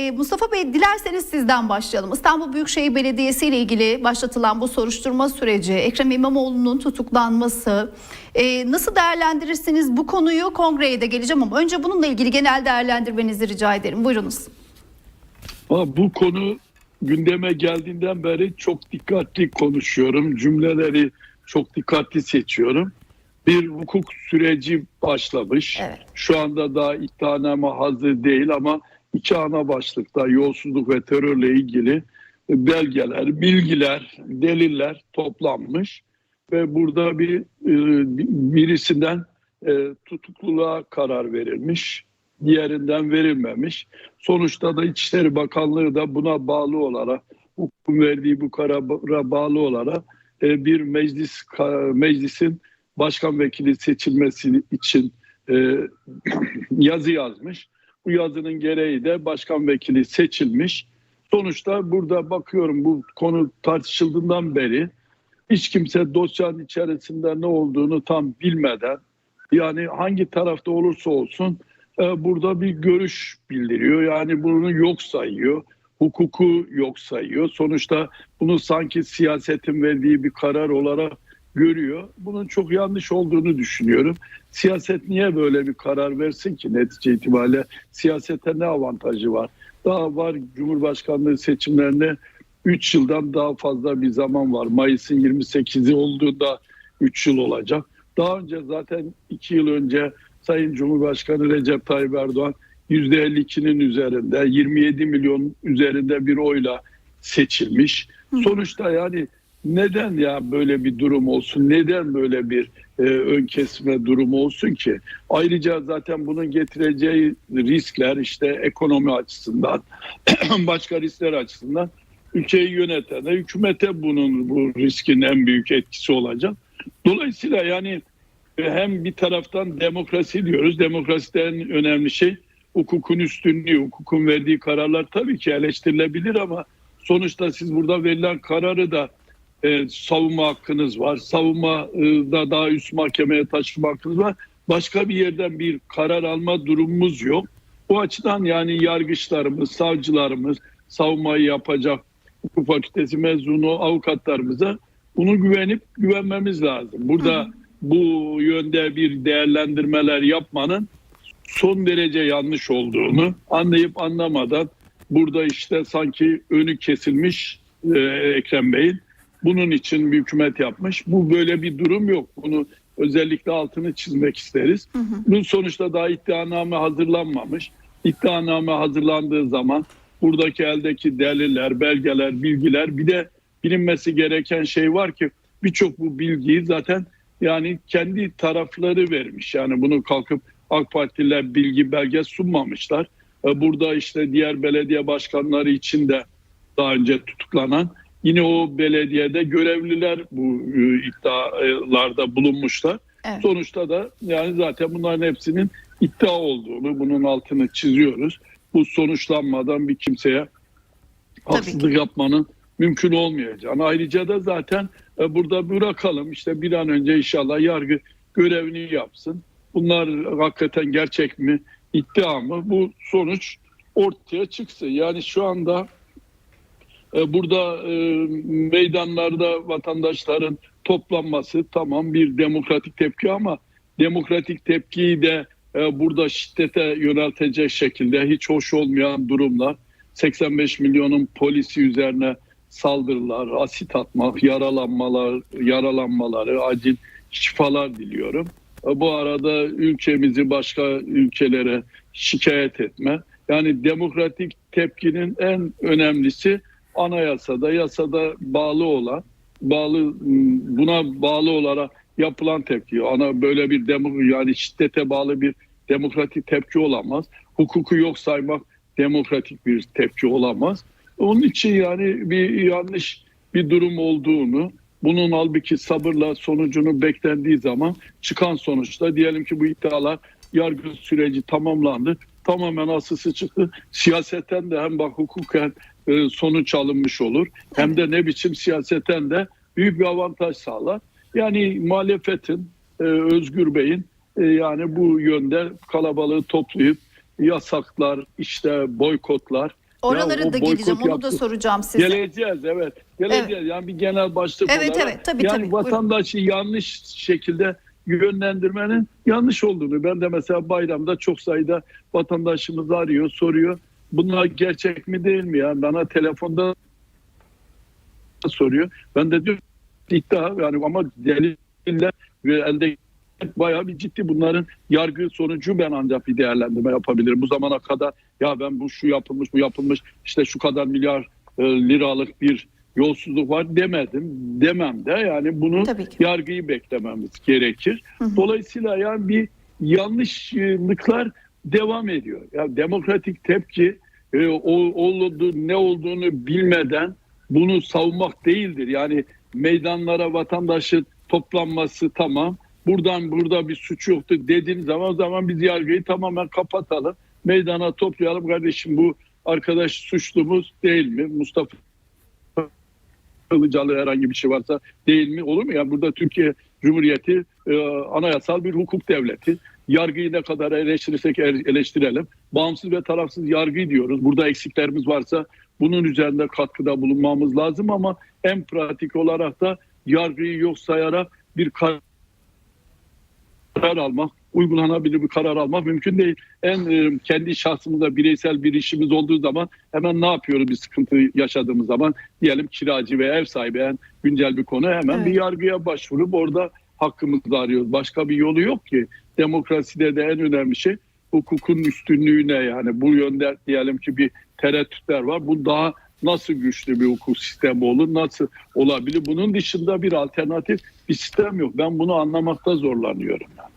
Ee, Mustafa Bey dilerseniz sizden başlayalım. İstanbul Büyükşehir Belediyesi ile ilgili başlatılan bu soruşturma süreci, Ekrem İmamoğlu'nun tutuklanması, e, nasıl değerlendirirsiniz bu konuyu kongreye de geleceğim ama önce bununla ilgili genel değerlendirmenizi rica ederim. Buyurunuz. Ama bu konu gündeme geldiğinden beri çok dikkatli konuşuyorum. Cümleleri çok dikkatli seçiyorum. Bir hukuk süreci başlamış. Evet. Şu anda daha iddianame hazır değil ama iki ana başlıkta yolsuzluk ve terörle ilgili belgeler, bilgiler, deliller toplanmış ve burada bir e, birisinden e, tutukluluğa karar verilmiş, diğerinden verilmemiş. Sonuçta da İçişleri Bakanlığı da buna bağlı olarak hukukun verdiği bu karara bağlı olarak e, bir meclis meclisin başkan vekili seçilmesi için yazı yazmış. Bu yazının gereği de başkan vekili seçilmiş. Sonuçta burada bakıyorum bu konu tartışıldığından beri hiç kimse dosyanın içerisinde ne olduğunu tam bilmeden yani hangi tarafta olursa olsun e, burada bir görüş bildiriyor. Yani bunu yok sayıyor. Hukuku yok sayıyor. Sonuçta bunu sanki siyasetin verdiği bir karar olarak görüyor. Bunun çok yanlış olduğunu düşünüyorum. Siyaset niye böyle bir karar versin ki netice itibariyle? Siyasete ne avantajı var? Daha var Cumhurbaşkanlığı seçimlerine 3 yıldan daha fazla bir zaman var. Mayıs'ın 28'i olduğunda 3 yıl olacak. Daha önce zaten 2 yıl önce Sayın Cumhurbaşkanı Recep Tayyip Erdoğan %52'nin üzerinde 27 milyon üzerinde bir oyla seçilmiş. Sonuçta yani neden ya böyle bir durum olsun? Neden böyle bir e, ön kesme durumu olsun ki? Ayrıca zaten bunun getireceği riskler işte ekonomi açısından, başka riskler açısından ülkeyi yöneten hükümete bunun bu riskin en büyük etkisi olacak. Dolayısıyla yani hem bir taraftan demokrasi diyoruz. Demokraside en önemli şey hukukun üstünlüğü, hukukun verdiği kararlar tabii ki eleştirilebilir ama sonuçta siz burada verilen kararı da e, savunma hakkınız var. Savunmada daha üst mahkemeye taşıma hakkınız var. Başka bir yerden bir karar alma durumumuz yok. Bu açıdan yani yargıçlarımız, savcılarımız, savunmayı yapacak hukuk fakültesi mezunu avukatlarımıza bunu güvenip güvenmemiz lazım. Burada bu yönde bir değerlendirmeler yapmanın son derece yanlış olduğunu anlayıp anlamadan burada işte sanki önü kesilmiş e, Ekrem Bey'in bunun için bir hükümet yapmış. Bu böyle bir durum yok. Bunu özellikle altını çizmek isteriz. Bunun sonuçta daha iddianame hazırlanmamış. İddianame hazırlandığı zaman buradaki eldeki deliller, belgeler, bilgiler bir de bilinmesi gereken şey var ki birçok bu bilgiyi zaten yani kendi tarafları vermiş. Yani bunu kalkıp AK Partililer bilgi belge sunmamışlar. E, Burada işte diğer belediye başkanları için de daha önce tutuklanan yine o belediyede görevliler bu e, iddialarda bulunmuşlar. Evet. Sonuçta da yani zaten bunların hepsinin iddia olduğunu bunun altını çiziyoruz. Bu sonuçlanmadan bir kimseye haksızlık yapmanın mümkün olmayacağını. Ayrıca da zaten e, burada bırakalım işte bir an önce inşallah yargı görevini yapsın. Bunlar hakikaten gerçek mi, iddia mı? Bu sonuç ortaya çıksın. Yani şu anda burada e, meydanlarda vatandaşların toplanması tamam bir demokratik tepki ama demokratik tepkiyi de e, burada şiddete yöneltecek şekilde hiç hoş olmayan durumlar 85 milyonun polisi üzerine saldırılar, asit atmak, yaralanmalar, yaralanmaları, acil şifalar diliyorum. E, Bu arada ülkemizi başka ülkelere şikayet etme. Yani demokratik tepkinin en önemlisi anayasada, yasada bağlı olan, bağlı buna bağlı olarak yapılan tepki. Ana böyle bir demo yani şiddete bağlı bir demokratik tepki olamaz. Hukuku yok saymak demokratik bir tepki olamaz. Onun için yani bir yanlış bir durum olduğunu, bunun halbuki sabırla sonucunu beklendiği zaman çıkan sonuçta diyelim ki bu iddialar yargı süreci tamamlandı. Tamamen asısı çıktı. Siyasetten de hem bak hukuken e, sonuç alınmış olur. Hem de ne biçim siyaseten de büyük bir avantaj sağlar. Yani muhalefetin, e, Özgür Bey'in e, yani bu yönde kalabalığı toplayıp yasaklar, işte boykotlar Oraları Ya da geleceğim. Onu da soracağım size. Geleceğiz evet. Geleceğiz yani bir genel başlık Evet, olarak. evet, tabii, yani tabii. Buyurun. vatandaşı yanlış şekilde yönlendirmenin yanlış olduğunu. Ben de mesela bayramda çok sayıda vatandaşımız arıyor, soruyor. Bunlar gerçek mi değil mi ya? Bana telefonda soruyor. Ben de diyorum iddia yani ama deliller ve elde bayağı bir ciddi bunların yargı sonucu ben ancak bir değerlendirme yapabilirim. Bu zamana kadar ya ben bu şu yapılmış bu yapılmış işte şu kadar milyar e, liralık bir yolsuzluk var demedim. Demem de yani bunu yargıyı beklememiz gerekir. Hı hı. Dolayısıyla yani bir yanlışlıklar devam ediyor. Ya demokratik tepki e, o, oldu, ne olduğunu bilmeden bunu savunmak değildir. Yani meydanlara vatandaşın toplanması tamam. Buradan burada bir suç yoktu dediğim zaman o zaman biz yargıyı tamamen kapatalım. Meydana toplayalım kardeşim bu arkadaş suçlumuz değil mi? Mustafa Ilıcalı herhangi bir şey varsa değil mi? Olur mu? Yani burada Türkiye Cumhuriyeti e, anayasal bir hukuk devleti. Yargıyı ne kadar eleştirirsek ele- eleştirelim. Bağımsız ve tarafsız yargı diyoruz. Burada eksiklerimiz varsa bunun üzerinde katkıda bulunmamız lazım ama en pratik olarak da yargıyı yok sayarak bir karar almak, uygulanabilir bir karar almak mümkün değil. En e, kendi şahsımızda bireysel bir işimiz olduğu zaman hemen ne yapıyoruz bir sıkıntı yaşadığımız zaman diyelim kiracı ve ev sahibi en güncel bir konu hemen Evet. bir yargıya başvurup orada hakkımızı arıyoruz. Başka bir yolu yok ki. Demokraside de en önemli şey hukukun üstünlüğüne yani bu yönde diyelim ki bir tereddütler var. Bu daha nasıl güçlü bir hukuk sistemi olur, nasıl olabilir? Bunun dışında bir alternatif bir sistem yok. Ben bunu anlamakta zorlanıyorum. Yani.